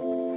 thank you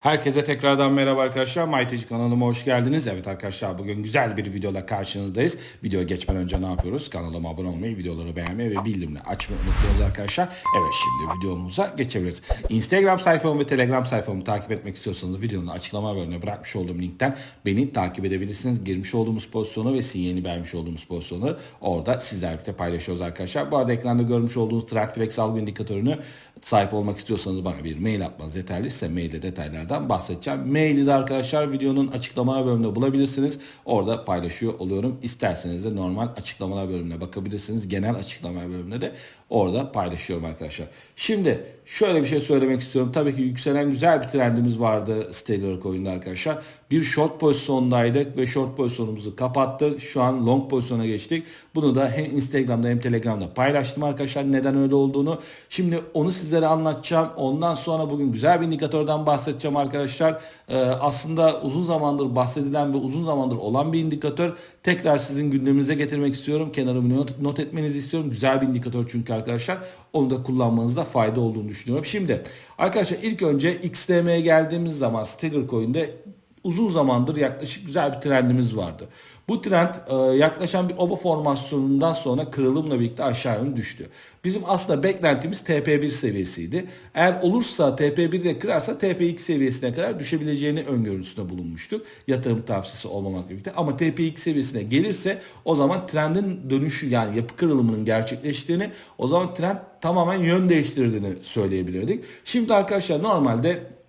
Herkese tekrardan merhaba arkadaşlar. MyTeci kanalıma hoş geldiniz. Evet arkadaşlar bugün güzel bir videoyla karşınızdayız. Videoya geçmeden önce ne yapıyoruz? Kanalıma abone olmayı, videoları beğenmeyi ve bildirimleri açmayı unutmuyoruz arkadaşlar. Evet şimdi videomuza geçebiliriz. Instagram sayfamı ve Telegram sayfamı takip etmek istiyorsanız videonun açıklama bölümüne bırakmış olduğum linkten beni takip edebilirsiniz. Girmiş olduğumuz pozisyonu ve sinyalini vermiş olduğumuz pozisyonu orada sizlerle birlikte paylaşıyoruz arkadaşlar. Bu arada ekranda görmüş olduğunuz Trendflex algı indikatörünü sahip olmak istiyorsanız bana bir mail atmanız yeterli. Size mailde detaylardan bahsedeceğim. Maili de arkadaşlar videonun açıklamalar bölümünde bulabilirsiniz. Orada paylaşıyor oluyorum. İsterseniz de normal açıklamalar bölümüne bakabilirsiniz. Genel açıklamalar bölümünde de orada paylaşıyorum arkadaşlar. Şimdi şöyle bir şey söylemek istiyorum. Tabii ki yükselen güzel bir trendimiz vardı Stellar Coin'de arkadaşlar. Bir short pozisyondaydık ve short pozisyonumuzu kapattık. Şu an long pozisyona geçtik. Bunu da hem Instagram'da hem Telegram'da paylaştım arkadaşlar. Neden öyle olduğunu. Şimdi onu sizlere anlatacağım. Ondan sonra bugün güzel bir indikatörden bahsedeceğim arkadaşlar. Ee, aslında uzun zamandır bahsedilen ve uzun zamandır olan bir indikatör. Tekrar sizin gündeminize getirmek istiyorum. Kenara bir not, etmenizi istiyorum. Güzel bir indikatör çünkü arkadaşlar. Onu da kullanmanızda fayda olduğunu düşünüyorum. Şimdi arkadaşlar ilk önce XTM'ye geldiğimiz zaman Stellar Coin'de uzun zamandır yaklaşık güzel bir trendimiz vardı. Bu trend e, yaklaşan bir oba formasyonundan sonra kırılımla birlikte aşağı yönlü düştü. Bizim aslında beklentimiz TP1 seviyesiydi. Eğer olursa TP1 de kırarsa TP2 seviyesine kadar düşebileceğini öngörüsünde bulunmuştuk. Yatırım tavsiyesi olmamakla birlikte. Ama TP2 seviyesine gelirse o zaman trendin dönüşü yani yapı kırılımının gerçekleştiğini o zaman trend tamamen yön değiştirdiğini söyleyebilirdik. Şimdi arkadaşlar normalde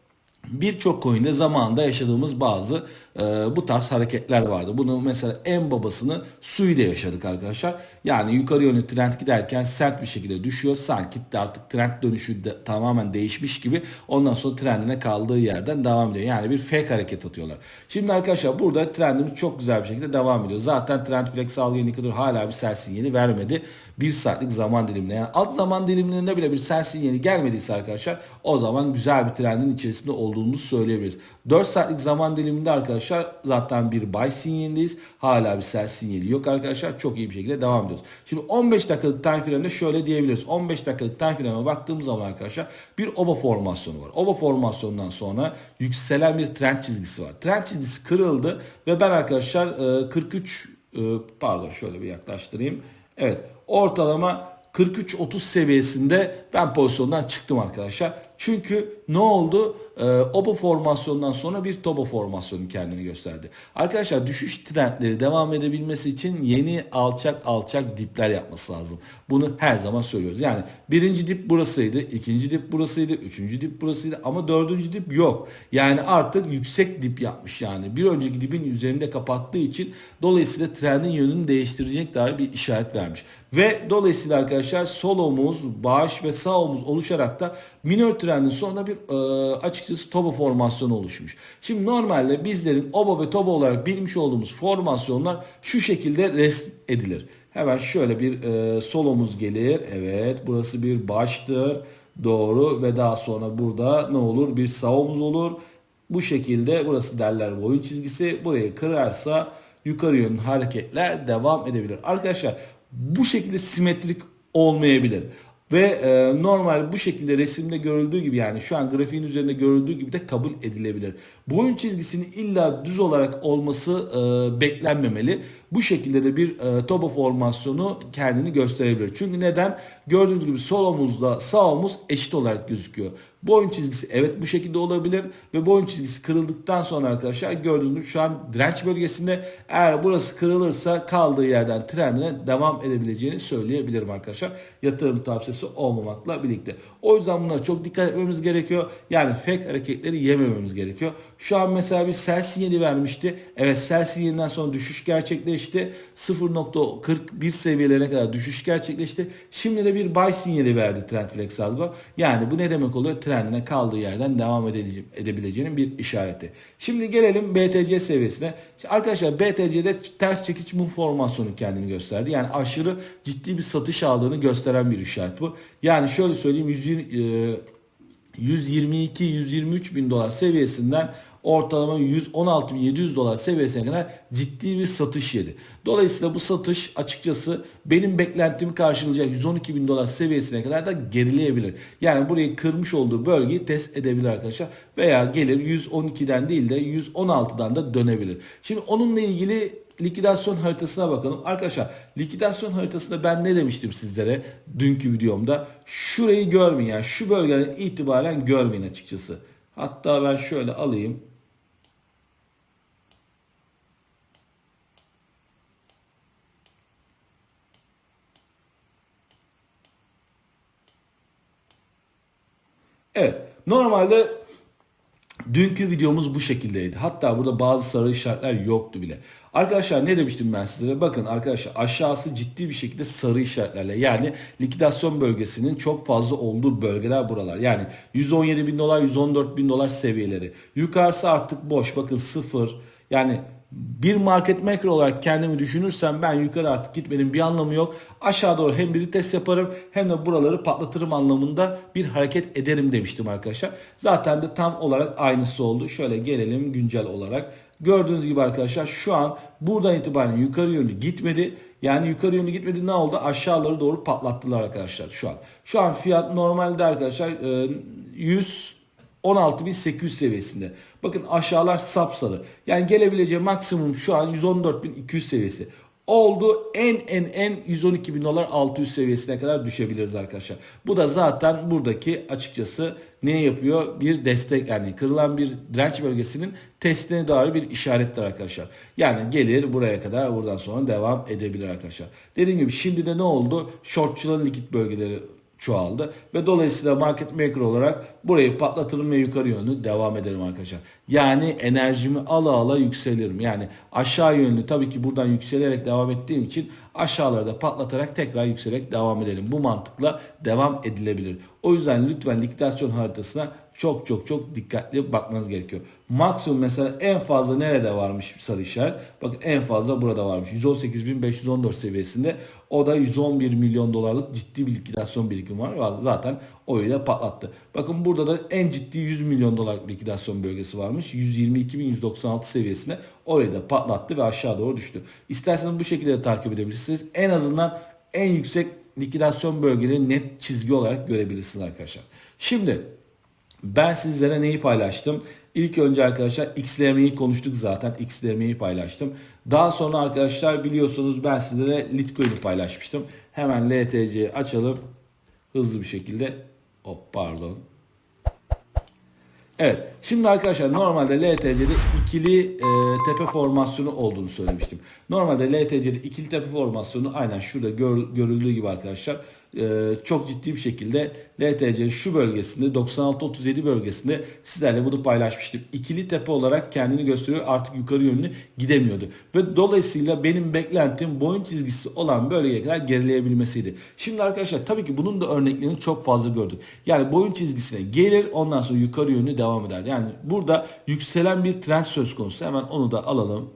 birçok coin'de zamanında yaşadığımız bazı e, bu tarz hareketler vardı. Bunu mesela en babasını Sui'de yaşadık arkadaşlar. Yani yukarı yönlü trend giderken sert bir şekilde düşüyor. Sanki de artık trend dönüşü de, tamamen değişmiş gibi. Ondan sonra trendine kaldığı yerden devam ediyor. Yani bir fake hareket atıyorlar. Şimdi arkadaşlar burada trendimiz çok güzel bir şekilde devam ediyor. Zaten trend flex algı indikatörü hala bir sell sinyali vermedi. Bir saatlik zaman dilimine yani alt zaman dilimlerinde bile bir sell sinyali gelmediyse arkadaşlar o zaman güzel bir trendin içerisinde olduğumuzu söyleyebiliriz. 4 saatlik zaman diliminde arkadaşlar zaten bir buy sinyalindeyiz. Hala bir sell sinyali yok arkadaşlar. Çok iyi bir şekilde devam ediyoruz. Şimdi 15 dakikalık time frame'de şöyle diyebiliriz. 15 dakikalık time frame'e baktığımız zaman arkadaşlar bir oba formasyonu var. Oba formasyonundan sonra yükselen bir trend çizgisi var. Trend çizgisi kırıldı ve ben arkadaşlar 43 pardon şöyle bir yaklaştırayım. Evet ortalama 43-30 seviyesinde ben pozisyondan çıktım arkadaşlar. Çünkü ne oldu? Ee, oba formasyondan sonra bir toba formasyonu kendini gösterdi. Arkadaşlar düşüş trendleri devam edebilmesi için yeni alçak alçak dipler yapması lazım. Bunu her zaman söylüyoruz. Yani birinci dip burasıydı, ikinci dip burasıydı, üçüncü dip burasıydı ama dördüncü dip yok. Yani artık yüksek dip yapmış yani. Bir önceki dipin üzerinde kapattığı için dolayısıyla trendin yönünü değiştirecek dair bir işaret vermiş. Ve dolayısıyla arkadaşlar sol omuz, baş ve sağ omuz oluşarak da minor trendin sonunda bir e, açıkçası toba formasyonu oluşmuş. Şimdi normalde bizlerin oba ve toba olarak bilmiş olduğumuz formasyonlar şu şekilde rest edilir. Hemen şöyle bir e, sol omuz gelir. Evet burası bir baştır. Doğru ve daha sonra burada ne olur? Bir sağ omuz olur. Bu şekilde burası derler boyun çizgisi. Burayı kırarsa yukarı yönlü hareketler devam edebilir. Arkadaşlar bu şekilde simetrik olmayabilir. Ve e, normal bu şekilde resimde görüldüğü gibi yani şu an grafiğin üzerinde görüldüğü gibi de kabul edilebilir. Boyun çizgisinin illa düz olarak olması e, beklenmemeli. Bu şekilde de bir e, toba formasyonu kendini gösterebilir. Çünkü neden? Gördüğünüz gibi sol omuzla sağ omuz eşit olarak gözüküyor. Boyun çizgisi evet bu şekilde olabilir ve boyun çizgisi kırıldıktan sonra arkadaşlar gördüğünüz gibi şu an direnç bölgesinde eğer burası kırılırsa kaldığı yerden trendine devam edebileceğini söyleyebilirim arkadaşlar. Yatırım tavsiyesi olmamakla birlikte. O yüzden buna çok dikkat etmemiz gerekiyor. Yani fake hareketleri yemememiz gerekiyor. Şu an mesela bir sell sinyali vermişti. Evet sell sinyalinden sonra düşüş gerçekleşti gerçekleşti. 0.41 seviyelerine kadar düşüş gerçekleşti. Şimdi de bir buy sinyali verdi Trendflex Algo. Yani bu ne demek oluyor? Trendine kaldığı yerden devam edebileceğinin bir işareti. Şimdi gelelim BTC seviyesine. Şimdi arkadaşlar BTC'de ters çekiç mum formasyonu kendini gösterdi. Yani aşırı ciddi bir satış aldığını gösteren bir işaret bu. Yani şöyle söyleyeyim 120 e, 122-123 bin dolar seviyesinden ortalama 116.700 dolar seviyesine kadar ciddi bir satış yedi. Dolayısıyla bu satış açıkçası benim beklentimi karşılayacak 112 bin dolar seviyesine kadar da gerileyebilir. Yani burayı kırmış olduğu bölgeyi test edebilir arkadaşlar. Veya gelir 112'den değil de 116'dan da dönebilir. Şimdi onunla ilgili likidasyon haritasına bakalım. Arkadaşlar likidasyon haritasında ben ne demiştim sizlere dünkü videomda? Şurayı görmeyin yani şu bölgeden itibaren görmeyin açıkçası. Hatta ben şöyle alayım. Evet. Normalde dünkü videomuz bu şekildeydi. Hatta burada bazı sarı işaretler yoktu bile. Arkadaşlar ne demiştim ben sizlere? Bakın arkadaşlar aşağısı ciddi bir şekilde sarı işaretlerle yani likidasyon bölgesinin çok fazla olduğu bölgeler buralar. Yani 117 bin dolar 114 bin dolar seviyeleri. Yukarısı artık boş. Bakın sıfır. Yani bir market maker olarak kendimi düşünürsem ben yukarı artık gitmenin bir anlamı yok. Aşağı doğru hem bir test yaparım hem de buraları patlatırım anlamında bir hareket ederim demiştim arkadaşlar. Zaten de tam olarak aynısı oldu. Şöyle gelelim güncel olarak. Gördüğünüz gibi arkadaşlar şu an buradan itibaren yukarı yönlü gitmedi. Yani yukarı yönlü gitmedi ne oldu? Aşağıları doğru patlattılar arkadaşlar şu an. Şu an fiyat normalde arkadaşlar e, 100 16.800 seviyesinde. Bakın aşağılar sapsarı. Yani gelebileceği maksimum şu an 114.200 seviyesi. Oldu en en en 112 bin dolar 600 seviyesine kadar düşebiliriz arkadaşlar. Bu da zaten buradaki açıkçası ne yapıyor? Bir destek yani kırılan bir direnç bölgesinin testine dair bir işaretler arkadaşlar. Yani gelir buraya kadar buradan sonra devam edebilir arkadaşlar. Dediğim gibi şimdi de ne oldu? Shortçuların likit bölgeleri çoğaldı ve dolayısıyla market maker olarak burayı patlatırım ve yukarı yönlü devam ederim arkadaşlar. Yani enerjimi ala ala yükselirim. Yani aşağı yönlü tabii ki buradan yükselerek devam ettiğim için aşağılarda patlatarak tekrar yükselerek devam edelim. Bu mantıkla devam edilebilir. O yüzden lütfen likidasyon haritasına çok çok çok dikkatli bakmanız gerekiyor. Maksimum mesela en fazla nerede varmış sarı işaret? Bakın en fazla burada varmış. 118.514 seviyesinde. O da 111 milyon dolarlık ciddi bir likidasyon birikimi var. Zaten oyuyla patlattı. Bakın burada da en ciddi 100 milyon dolarlık likidasyon bölgesi varmış. 122.196 seviyesine orayı da patlattı ve aşağı doğru düştü. İsterseniz bu şekilde de takip edebilirsiniz. En azından en yüksek likidasyon bölgeleri net çizgi olarak görebilirsiniz arkadaşlar. Şimdi ben sizlere neyi paylaştım? İlk önce arkadaşlar XLM'yi konuştuk zaten. XLM'yi paylaştım. Daha sonra arkadaşlar biliyorsunuz ben sizlere Litecoin'i paylaşmıştım. Hemen LTC'yi açalım. Hızlı bir şekilde. Hop pardon. Evet. Şimdi arkadaşlar normalde LTC'de ikili e, tepe formasyonu olduğunu söylemiştim. Normalde LTC'de ikili tepe formasyonu aynen şurada gör, görüldüğü gibi arkadaşlar çok ciddi bir şekilde LTC şu bölgesinde 96-37 bölgesinde sizlerle bunu paylaşmıştım. İkili tepe olarak kendini gösteriyor artık yukarı yönlü gidemiyordu. Ve dolayısıyla benim beklentim boyun çizgisi olan bölgeye kadar gerileyebilmesiydi. Şimdi arkadaşlar tabii ki bunun da örneklerini çok fazla gördük. Yani boyun çizgisine gelir ondan sonra yukarı yönlü devam eder. Yani burada yükselen bir trend söz konusu. Hemen onu da alalım.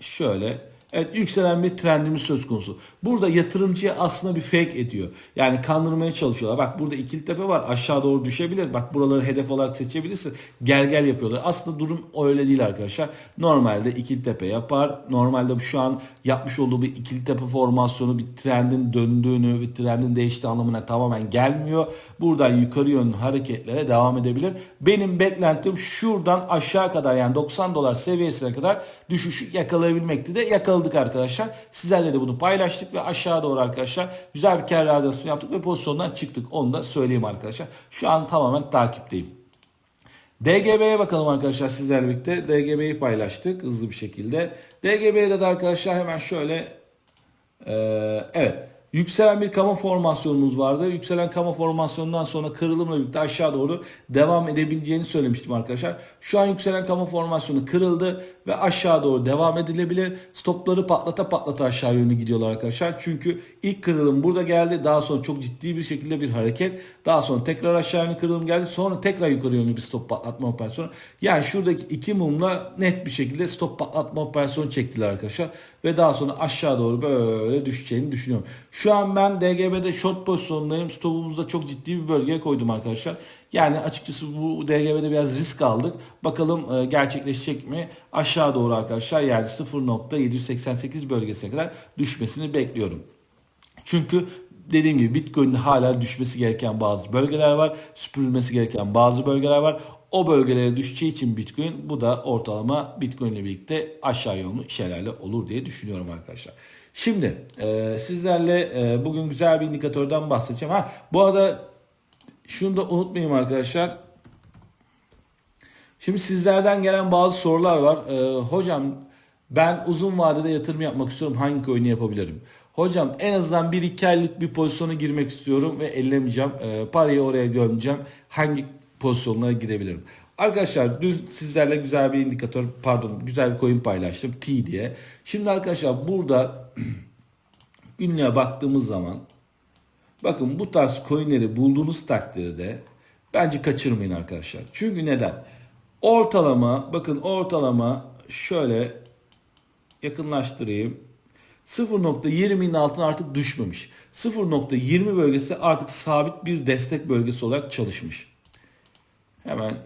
Şöyle Evet yükselen bir trendimiz söz konusu. Burada yatırımcıya aslında bir fake ediyor. Yani kandırmaya çalışıyorlar. Bak burada ikili tepe var aşağı doğru düşebilir. Bak buraları hedef olarak seçebilirsin. Gel gel yapıyorlar. Aslında durum öyle değil arkadaşlar. Normalde ikili tepe yapar. Normalde şu an yapmış olduğu bir ikili tepe formasyonu bir trendin döndüğünü, bir trendin değiştiği anlamına tamamen gelmiyor. Buradan yukarı yönlü hareketlere devam edebilir. Benim beklentim şuradan aşağı kadar yani 90 dolar seviyesine kadar düşüşü yakalayabilmekti de yakaladık arkadaşlar. Sizlerle de bunu paylaştık ve aşağı doğru arkadaşlar güzel bir kar realizasyonu yaptık ve pozisyondan çıktık. Onu da söyleyeyim arkadaşlar. Şu an tamamen takipteyim. DGB'ye bakalım arkadaşlar sizlerle birlikte. DGB'yi paylaştık hızlı bir şekilde. DGB'de de arkadaşlar hemen şöyle ee, evet yükselen bir kama formasyonumuz vardı. Yükselen kama formasyonundan sonra kırılımla birlikte aşağı doğru devam edebileceğini söylemiştim arkadaşlar. Şu an yükselen kama formasyonu kırıldı ve aşağı doğru devam edilebilir. Stopları patlata patlata aşağı yönlü gidiyorlar arkadaşlar. Çünkü ilk kırılım burada geldi. Daha sonra çok ciddi bir şekilde bir hareket. Daha sonra tekrar aşağı yönlü kırılım geldi. Sonra tekrar yukarı yönlü bir stop patlatma operasyonu. Yani şuradaki iki mumla net bir şekilde stop patlatma operasyonu çektiler arkadaşlar. Ve daha sonra aşağı doğru böyle düşeceğini düşünüyorum. Şu an ben DGB'de short pozisyondayım. Stopumuzda çok ciddi bir bölgeye koydum arkadaşlar. Yani açıkçası bu DGB'de biraz risk aldık. Bakalım e, gerçekleşecek mi? Aşağı doğru arkadaşlar yani 0.788 bölgesine kadar düşmesini bekliyorum. Çünkü dediğim gibi Bitcoin'de hala düşmesi gereken bazı bölgeler var. Süpürülmesi gereken bazı bölgeler var. O bölgelere düşeceği için Bitcoin bu da ortalama Bitcoin ile birlikte aşağı yönlü şeylerle olur diye düşünüyorum arkadaşlar. Şimdi e, sizlerle e, bugün güzel bir indikatörden bahsedeceğim. Ha bu arada şunu da unutmayayım arkadaşlar. Şimdi sizlerden gelen bazı sorular var. Ee, hocam ben uzun vadede yatırım yapmak istiyorum. Hangi coin'i yapabilirim? Hocam en azından 1-2 aylık bir pozisyona girmek istiyorum ve ellemeyeceğim. Ee, parayı oraya gömeceğim. Hangi pozisyonlara girebilirim? Arkadaşlar dün sizlerle güzel bir indikatör pardon güzel bir coin paylaştım. T diye. Şimdi arkadaşlar burada günlüğe baktığımız zaman Bakın bu tarz coinleri bulduğunuz takdirde bence kaçırmayın arkadaşlar. Çünkü neden? Ortalama bakın ortalama şöyle yakınlaştırayım. 0.20'nin altına artık düşmemiş. 0.20 bölgesi artık sabit bir destek bölgesi olarak çalışmış. Hemen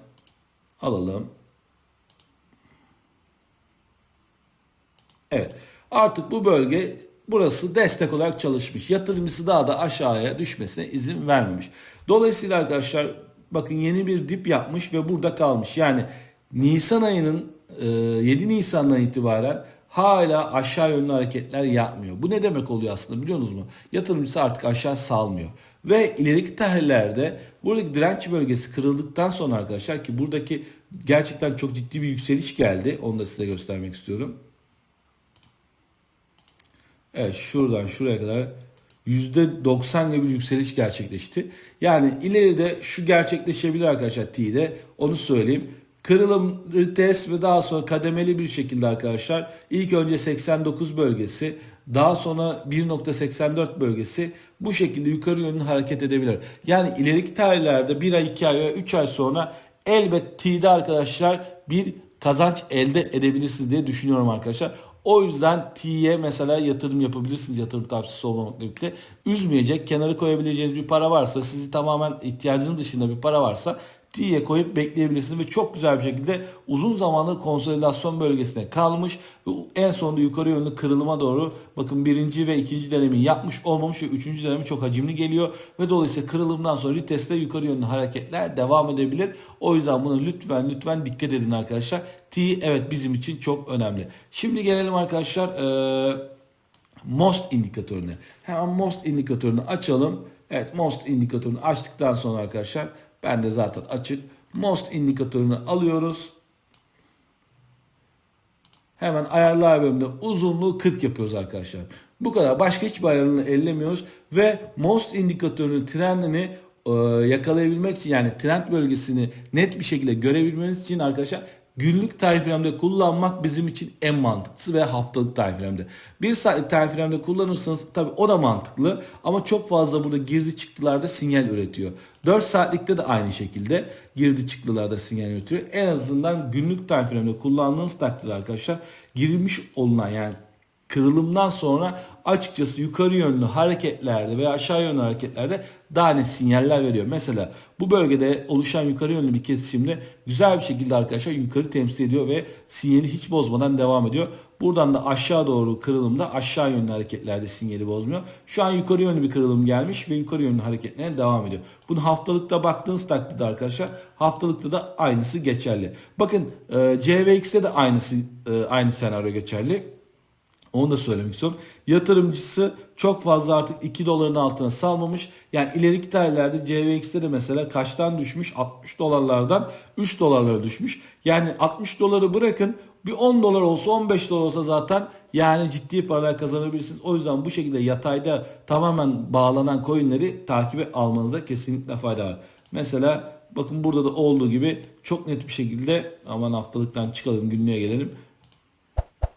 alalım. Evet. Artık bu bölge burası destek olarak çalışmış. Yatırımcısı daha da aşağıya düşmesine izin vermemiş. Dolayısıyla arkadaşlar bakın yeni bir dip yapmış ve burada kalmış. Yani Nisan ayının 7 e, Nisan'dan itibaren hala aşağı yönlü hareketler yapmıyor. Bu ne demek oluyor aslında biliyor musunuz mu? Yatırımcısı artık aşağı salmıyor. Ve ileriki tahlillerde buradaki direnç bölgesi kırıldıktan sonra arkadaşlar ki buradaki gerçekten çok ciddi bir yükseliş geldi. Onu da size göstermek istiyorum. Evet şuradan şuraya kadar %90 gibi bir yükseliş gerçekleşti. Yani ileride şu gerçekleşebilir arkadaşlar T'de onu söyleyeyim. Kırılım retest ve daha sonra kademeli bir şekilde arkadaşlar ilk önce 89 bölgesi daha sonra 1.84 bölgesi bu şekilde yukarı yönlü hareket edebilir. Yani ileriki tarihlerde 1 ay 2 ay veya 3 ay sonra elbet T'de arkadaşlar bir kazanç elde edebilirsiniz diye düşünüyorum arkadaşlar. O yüzden T'ye mesela yatırım yapabilirsiniz yatırım tavsiyesi olmamakla birlikte. Üzmeyecek, kenara koyabileceğiniz bir para varsa, sizi tamamen ihtiyacınız dışında bir para varsa T'ye koyup bekleyebilirsiniz ve çok güzel bir şekilde uzun zamandır konsolidasyon bölgesine kalmış ve en sonunda yukarı yönlü kırılıma doğru bakın birinci ve ikinci dönemi yapmış olmamış ve üçüncü dönemi çok hacimli geliyor ve dolayısıyla kırılımdan sonra retestte yukarı yönlü hareketler devam edebilir. O yüzden buna lütfen lütfen dikkat edin arkadaşlar. T evet bizim için çok önemli. Şimdi gelelim arkadaşlar ee, MOST indikatörüne. Hemen MOST indikatörünü açalım. Evet MOST indikatörünü açtıktan sonra arkadaşlar ben de zaten açık. Most indikatörünü alıyoruz. Hemen ayarlar bölümünde uzunluğu 40 yapıyoruz arkadaşlar. Bu kadar. Başka hiçbir ayarını ellemiyoruz. Ve most indikatörünün trendini e, yakalayabilmek için yani trend bölgesini net bir şekilde görebilmeniz için arkadaşlar günlük time kullanmak bizim için en mantıklısı ve haftalık time Bir saatlik time kullanırsanız tabi o da mantıklı ama çok fazla burada girdi çıktılarda sinyal üretiyor. 4 saatlikte de aynı şekilde girdi çıktılarda sinyal üretiyor. En azından günlük time kullandığınız takdirde arkadaşlar girilmiş olunan yani kırılımdan sonra açıkçası yukarı yönlü hareketlerde veya aşağı yönlü hareketlerde daha net sinyaller veriyor. Mesela bu bölgede oluşan yukarı yönlü bir kesişimde güzel bir şekilde arkadaşlar yukarı temsil ediyor ve sinyali hiç bozmadan devam ediyor. Buradan da aşağı doğru kırılımda aşağı yönlü hareketlerde sinyali bozmuyor. Şu an yukarı yönlü bir kırılım gelmiş ve yukarı yönlü hareketlerine devam ediyor. Bunu haftalıkta baktığınız takdirde arkadaşlar haftalıkta da aynısı geçerli. Bakın e, CVX'te de aynısı e, aynı senaryo geçerli. Onu da söylemek istiyorum. Yatırımcısı çok fazla artık 2 doların altına salmamış. Yani ileriki tarihlerde CVX'te de mesela kaçtan düşmüş? 60 dolarlardan 3 dolarlara düşmüş. Yani 60 doları bırakın bir 10 dolar olsa 15 dolar olsa zaten Yani ciddi paralar kazanabilirsiniz. O yüzden bu şekilde yatayda tamamen bağlanan coinleri takibe almanızda kesinlikle fayda var. Mesela bakın burada da olduğu gibi çok net bir şekilde aman haftalıktan çıkalım günlüğe gelelim.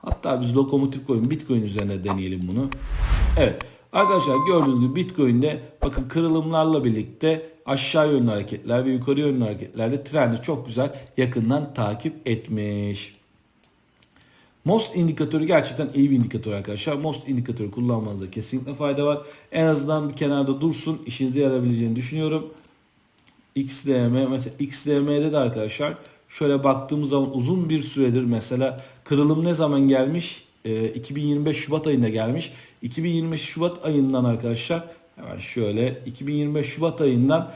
Hatta biz lokomotif coin bitcoin üzerine deneyelim bunu. Evet arkadaşlar gördüğünüz gibi bitcoin'de bakın kırılımlarla birlikte aşağı yönlü hareketler ve yukarı yönlü hareketlerde trendi çok güzel yakından takip etmiş. Most indikatörü gerçekten iyi bir indikatör arkadaşlar. Most indikatörü kullanmanızda kesinlikle fayda var. En azından bir kenarda dursun. işinize yarayabileceğini düşünüyorum. XLM mesela XLM'de de arkadaşlar şöyle baktığımız zaman uzun bir süredir mesela kırılım ne zaman gelmiş? Ee, 2025 Şubat ayında gelmiş. 2025 Şubat ayından arkadaşlar hemen şöyle 2025 Şubat ayından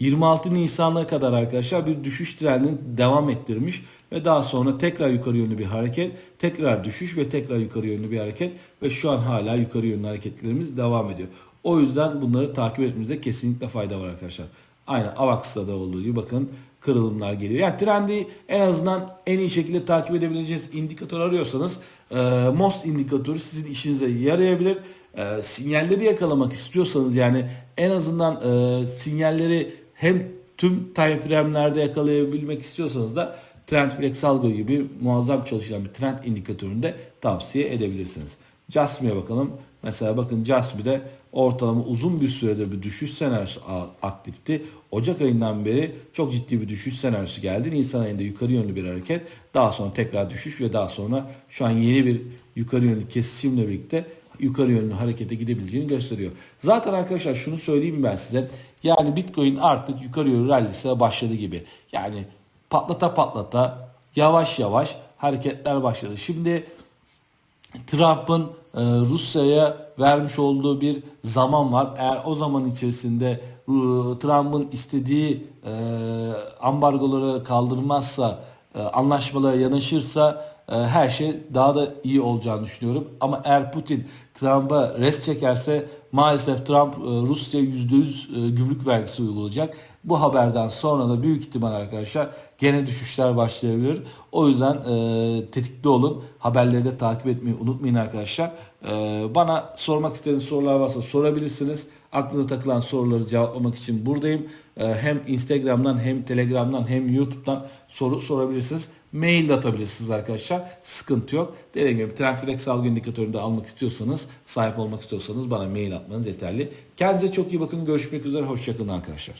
26 Nisan'a kadar arkadaşlar bir düşüş trendini devam ettirmiş ve daha sonra tekrar yukarı yönlü bir hareket, tekrar düşüş ve tekrar yukarı yönlü bir hareket ve şu an hala yukarı yönlü hareketlerimiz devam ediyor. O yüzden bunları takip etmemizde kesinlikle fayda var arkadaşlar. Aynı AVAX'ta da olduğu gibi bakın kırılımlar geliyor. Yani trendi en azından en iyi şekilde takip edebileceğiniz indikatör arıyorsanız e, MOST indikatörü sizin işinize yarayabilir. E, sinyalleri yakalamak istiyorsanız yani en azından e, sinyalleri hem tüm time frame'lerde yakalayabilmek istiyorsanız da Trendflex Algo gibi muazzam çalışan bir trend indikatörünü de tavsiye edebilirsiniz. Jasmi'ye bakalım. Mesela bakın Jasmi'de ortalama uzun bir süredir bir düşüş senaryosu aktifti. Ocak ayından beri çok ciddi bir düşüş senaryosu geldi. Nisan ayında yukarı yönlü bir hareket. Daha sonra tekrar düşüş ve daha sonra şu an yeni bir yukarı yönlü kesişimle birlikte yukarı yönlü harekete gidebileceğini gösteriyor. Zaten arkadaşlar şunu söyleyeyim ben size. Yani Bitcoin artık yukarı yönlü rallisine başladı gibi. Yani patlata patlata yavaş yavaş hareketler başladı. Şimdi Trump'ın Rusya'ya vermiş olduğu bir zaman var. Eğer o zaman içerisinde e, Trump'ın istediği e, ambargoları kaldırmazsa, e, anlaşmalara yanaşırsa e, her şey daha da iyi olacağını düşünüyorum. Ama eğer Putin Trump'a res çekerse maalesef Trump e, Rusya %100 e, gümrük vergisi uygulayacak. Bu haberden sonra da büyük ihtimal arkadaşlar gene düşüşler başlayabilir. O yüzden e, tetikte olun. Haberleri de takip etmeyi unutmayın arkadaşlar. E, bana sormak istediğiniz sorular varsa sorabilirsiniz. Aklınıza takılan soruları cevaplamak için buradayım. E, hem Instagram'dan hem Telegram'dan hem YouTube'dan soru sorabilirsiniz. Mail de atabilirsiniz arkadaşlar. Sıkıntı yok. Dediğim gibi Trendflex algı indikatörünü de almak istiyorsanız, sahip olmak istiyorsanız bana mail atmanız yeterli. Kendinize çok iyi bakın. Görüşmek üzere. Hoşçakalın arkadaşlar.